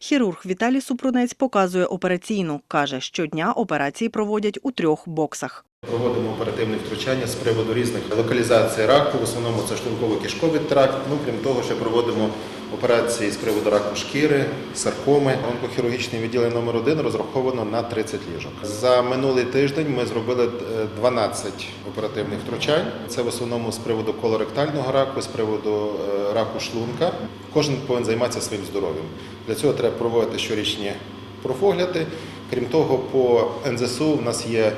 Хірург Віталій Супрунець показує операційну. Каже, щодня операції проводять у трьох боксах. Проводимо оперативне втручання з приводу різних локалізацій раку. В основному це шлунково-кишковий тракт. Ну крім того, ще проводимо операції з приводу раку шкіри, саркоми. Онкохірургічне відділення номер 1 розраховано на 30 ліжок. За минулий тиждень ми зробили е, 12 оперативних втручань. Це в основному з приводу колоректального раку, з приводу е, раку шлунка. Кожен повинен займатися своїм здоров'ям. Для цього треба проводити щорічні профогляди. Крім того, по НЗСУ в нас є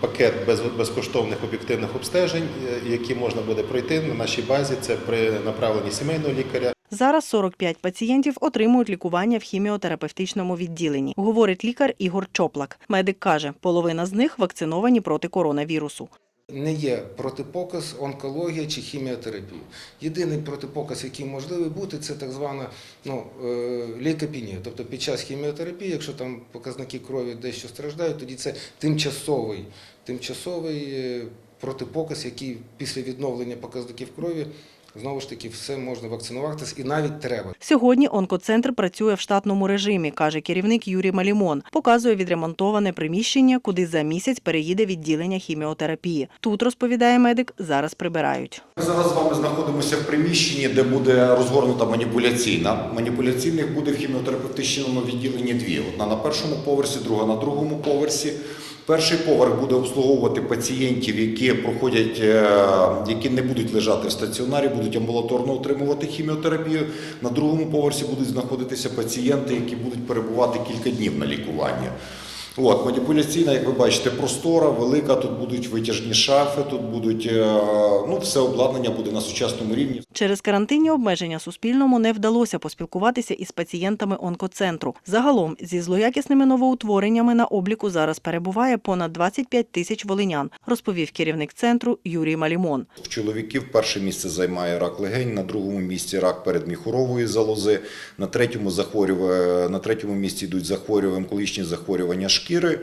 пакет без- безкоштовних об'єктивних обстежень, е, які можна буде пройти на нашій базі. Це при направленні сімейного лікаря. Зараз 45 пацієнтів отримують лікування в хіміотерапевтичному відділенні, говорить лікар Ігор Чоплак. Медик каже, половина з них вакциновані проти коронавірусу. Не є протипоказ, онкологія чи хіміотерапія. Єдиний протипоказ, який можливий бути, це так звана ну, е. Тобто під час хіміотерапії, якщо там показники крові дещо страждають, тоді це тимчасовий, тимчасовий е, протипоказ, який після відновлення показників крові знову ж таки все можна вакцинуватися і навіть треба. Сьогодні онкоцентр працює в штатному режимі, каже керівник Юрій Малімон. Показує відремонтоване приміщення, куди за місяць переїде відділення хіміотерапії. Тут розповідає медик, зараз прибирають. Ми зараз з вами знаходимося в приміщенні, де буде розгорнута маніпуляційна. Маніпуляційних буде в хіміотерапевтичному відділенні дві: одна на першому поверсі, друга на другому поверсі. Перший поверх буде обслуговувати пацієнтів, які проходять, е, які не будуть лежати в стаціонарі, будуть амбулаторно отримувати хіміотерапію. На другому поверсі будуть знаходитися пацієнти, які будуть перебувати кілька днів на лікуванні. От, маніпуляційна, як ви бачите, простора, велика. Тут будуть витяжні шафи, тут будуть е, ну, все обладнання буде на сучасному рівні. Через карантинні обмеження Суспільному не вдалося поспілкуватися із пацієнтами онкоцентру. Загалом зі злоякісними новоутвореннями на обліку зараз перебуває понад 25 тисяч волинян, розповів керівник центру Юрій Малімон. В чоловіків перше місце займає рак легень, на другому місці рак передміхурової залози, на третьому, захворюва- на третьому місці йдуть захворювання, онкологічні захворювання шкіри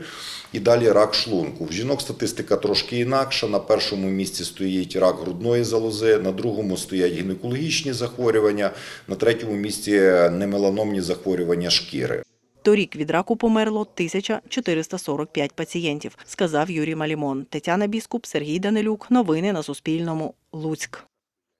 і далі рак шлунку. В жінок статистика трошки інакша. На першому місці стоїть рак грудної залози, на другому стоять гінекологічні захворювання, на третьому місці немеланомні захворювання шкіри. Торік від раку померло 1445 пацієнтів, сказав Юрій Малімон. Тетяна Біскуп, Сергій Данилюк. Новини на Суспільному. Луцьк.